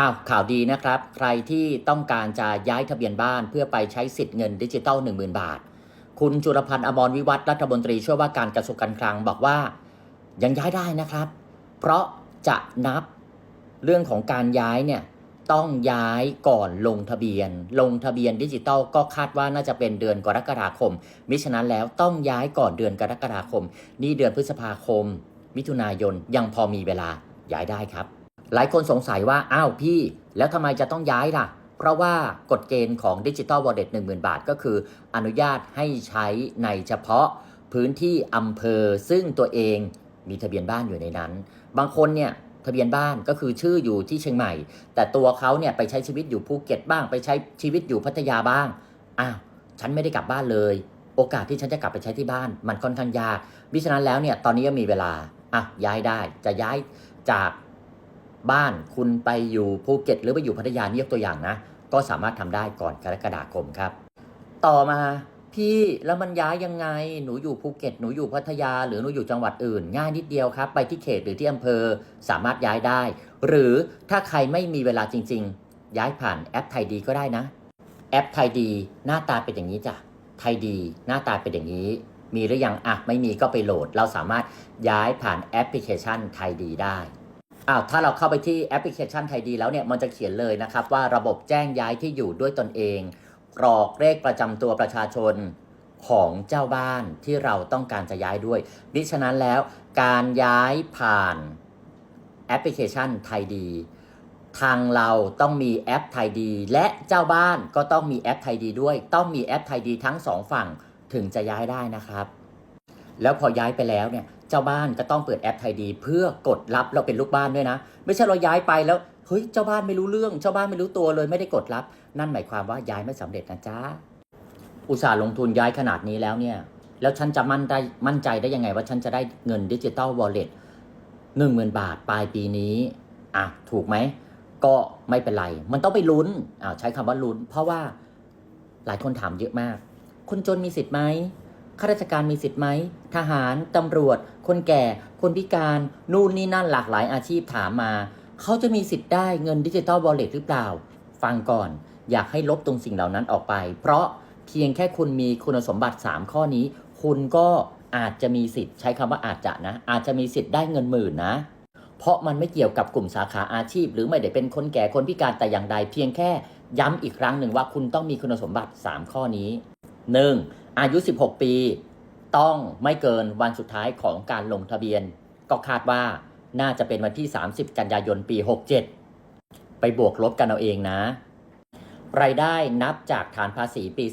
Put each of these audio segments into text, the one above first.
อ้าวข่าวดีนะครับ ใครที่ต้องการจะย้ายทะเบียนบ้านเพื่อไปใช้สิทธิ์เงินดิจิตอล10,000 บาท คุณจุลพันธ์อมรวิวัฒนรัฐมนตรีช่วยว่าการกระทรวงการคลังบอกว่ายังย้ายได้นะครับ เพราะจะนับเรื่องของการย้ายเนี่ยต้องย้ายก่อนลงทะเบียน ลงทะเบียนดิจิตอลก็คาดว่าน่าจะเป็นเดือนกรกฎาคม มิฉะนั้นแล้วต้องย้ายก่อนเดือนกรกฎาคม นี่เดือนพฤษภาคม มิถุนายนยังพอมีเวลาย้ายได้ครับ หลายคนสงสัยว่า อ้าวพี่ แล้วทำไมจะต้องย้ายล่ะ เพราะว่ากฎเกณฑ์ของดิจิ t a ลวอลเล็ต10,000 บาท ก็คือ อนุญาตให้ใช้ในเฉพาะพื้นที่อำเภอ ซึ่งตัวเองมีทะเบียนบ้านอยู่ในนั้น บางคนเนี่ยทะเบียนบ้านก็คือชื่ออยู่ที่เชียงใหม่ แต่ตัวเขาเนี่ยไปใช้ชีวิตอยู่ภูเก็ตบ้าง ไปใช้ชีวิตอยู่พัทยาบ้าง อ้าว ฉันไม่ได้กลับบ้านเลย โอกาสที่ฉันจะกลับไปใช้ที่บ้าน มันค่อนข้างยากมิฉะนั้นแล้วเนี่ย ตอนนี้ก็มีเวลา อะ ย้ายได้ จะย้ายจาก บ้านคุณไปอยู่ภูเก็ต หรือไปอยู่พัทยานี่ยกตัวอย่างนะ ก็สามารถทำได้ก่อนกรกฎาคมครับ ต่อมาพี่แล้วมันย้ายยังไงหนูอยู่ภูเก็ตหนูอยู่พัทยา หรือหนูอยู่จังหวัดอื่น ง่ายนิดเดียวครับ ไปที่เขตหรือที่อำเภอสามารถย้ายได้ หรือถ้าใครไม่มีเวลาจริง ๆ ย้ายผ่านแอปไทยดีก็ได้นะ แอปไทยดี หน้าตาเป็นอย่างนี้จ้ะไทยดีหน้าตาเป็นอย่างนี้ มีหรือยังอะไม่มีก็ไปโหลด เราสามารถย้ายผ่านแอปพลิเคชันไทยดีได้ อ้าวถ้าเราเข้าไปที่แอปพลิเคชันไทยดีแล้วเนี่ยมันจะเขียนเลยนะครับว่าระบบแจ้งย้ายที่อยู่ด้วยตนเองกรอกเลขประจำตัวประชาชนของเจ้าบ้านที่เราต้องการจะย้ายด้วย ดิฉะนั้นแล้วการย้ายผ่านแอปพลิเคชันไทยดี ทางเราต้องมีแอปไทยดี และเจ้าบ้านก็ต้องมีแอปไทยดีด้วย ต้องมีแอปไทยดีทั้งสองฝั่งถึงจะย้ายได้นะครับ แล้วพอย้ายไปแล้วเนี่ย เจ้าบ้านก็ต้องเปิดแอปไทยดี เพื่อกดรับเราเป็นลูกบ้านด้วยนะ ไม่ใช่เราย้ายไปแล้วเฮ้ยเจ้าบ้านไม่รู้เรื่องเจ้าบ้านไม่รู้ตัวเลยไม่ได้กดรับ นั่นหมายความว่าย้ายไม่สำเร็จนะจ๊ะอุตสาห์ลงทุนย้ายขนาดนี้แล้วเนี่ย แล้วฉันจะมั่นได้มั่นใจได้ยังไงว่าฉันจะได้เงินดิจิตอลวอลเล็ตหนึ่งหมื่นบาทปลายปีนี้อะถูกไหมก็ไม่เป็นไร มันต้องไปลุ้นอ่าใช้คำว่าลุ้น เพราะว่าหลายคนถามเยอะมาก คนจนมีสิทธิ์ไหม ข้าราชการมีสิทธิ์ไหม ทหาร ตำรวจ คนแก่ คนพิการ นู่นนี่นั่นหลากหลายอาชีพถามมา เขาจะมีสิทธิ์ได้เงินดิจิตอลวอลเล็ตหรือเปล่า ฟังก่อน อยากให้ลบตรงสิ่งเหล่านั้นออกไป เพราะเพียงแค่คุณมีคุณสมบัติ 3 ข้อนี้ คุณก็อาจจะมีสิทธิ์ใช้คำว่าอาจจะนะ อาจจะมีสิทธิ์ได้เงินหมื่นนะ เพราะมันไม่เกี่ยวกับกลุ่มสาขาอาชีพ หรือไม่ได้เป็นคนแก่คนพิการแต่อย่างใด เพียงแค่ย้ำอีกครั้งหนึ่งว่าคุณต้องมีคุณสมบัติ 3 ข้อนี้ 1. อายุ 16 ปี ต้องไม่เกินวันสุดท้ายของการลงทะเบียน ก็คาดว่าน่าจะเป็นวันที่ 30 กันยายนปี 67 ไปบวกลบกันเอาเองนะ รายได้นับจากฐานภาษีปี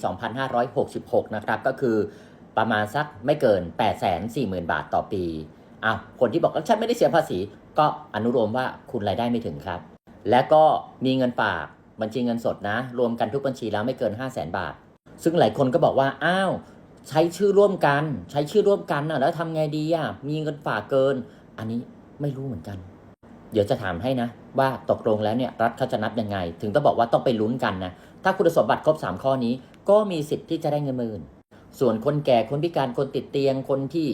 2566 นะครับก็คือประมาณสักไม่เกิน 840,000 บาทต่อปีอ้าวคนที่บอกว่าฉันไม่ได้เสียภาษี ก็อนุโลมว่าคุณรายได้ไม่ถึงครับ และก็มีเงินฝากบัญชีเงินสดนะ รวมกันทุกบัญชีแล้วไม่เกิน 5 0 0 0 0 0 บาท ซึ่งหลายคนก็บอกว่า อ้าว ใช้ชื่อร่วมกัน ใช้ชื่อร่วมกันนะแล้วทำไงดีอะ มีเงินฝากเกิน อันนี้ไม่รู้เหมือนกัน เดี๋ยวจะถามให้นะ ว่าตกลงแล้วเนี่ยรัฐเขาจะนับยังไง ถึงต้องบอกว่าต้องไปลุ้นกันนะ ถ้าคุณสมบัติครบ 3 ข้อนี้ ก็มีสิทธิ์ที่จะได้เงินหมื่น ส่วนคนแก่ คนพิการ คนติดเตียง คนที่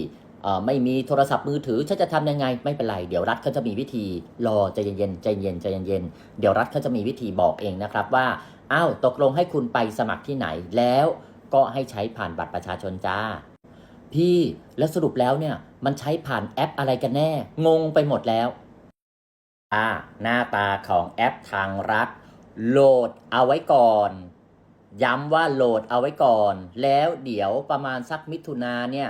ไม่มีโทรศัพท์มือถือฉันจะทำยังไงไม่เป็นไร เดี๋ยวรัฐเขาจะมีวิธีรอใจเย็นๆใจเย็นใจเย็นเดี๋ยวรัฐเขาจะมีวิธีบอกเองนะครับว่า อ้าวตกลงให้คุณไปสมัครที่ไหนแล้วก็ให้ใช้ผ่านบัตรประชาชนจ้า พี่แล้วสรุปแล้วเนี่ยมันใช้ผ่านแอปอะไรกันแน่ งงไปหมดแล้วอ่าหน้าตาของแอปทางรัฐโหลดเอาไว้ก่อน ย้ำว่าโหลดเอาไว้ก่อน แล้วเดี๋ยวประมาณสักมิถุนาเนี่ย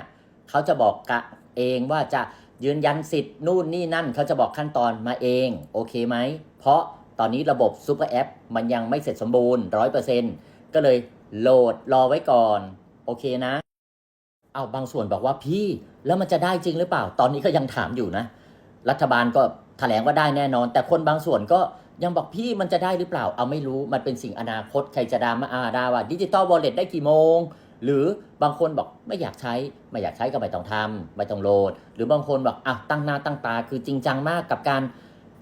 เขาจะบอกกะเองว่าจะยืนยันสิทธิ์นู่นนี่นั่นเขาจะบอกขั้นตอนมาเอง โอเคไหม เพราะ ตอนนี้ระบบซูเปอร์แอปมันยังไม่เสร็จสมบูรณ์ร้อยเปอร์เซ็นก็เลยโหลดรอไว้ก่อน โอเคนะ เอาบางส่วนบอกว่าพี่แล้วมันจะได้จริงหรือเปล่า ตอนนี้ก็ยังถามอยู่นะ รัฐบาลก็แถลงว่าได้แน่นอน แต่คนบางส่วนก็ยังบอกพี่มันจะได้หรือเปล่า เอาไม่รู้มันเป็นสิ่งอนาคตใครจะดามาอาดาว่าดิจิตอลวอลเล็ตได้กี่โมง หรือบางคนบอกไม่อยากใช้ไม่อยากใช้ก็ไม่ต้องทำไม่ต้องโหลด หรือบางคนบอกอะตั้งหน้าตั้งตาคือจริงจังมากกับการ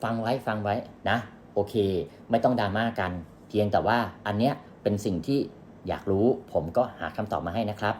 ฟังไว้ฟังไว้นะ โอเค ไม่ต้องดราม่ากัน เพียงแต่ว่าอันเนี้ยเป็นสิ่งที่อยากรู้ ผมก็หาคำตอบมาให้นะครับ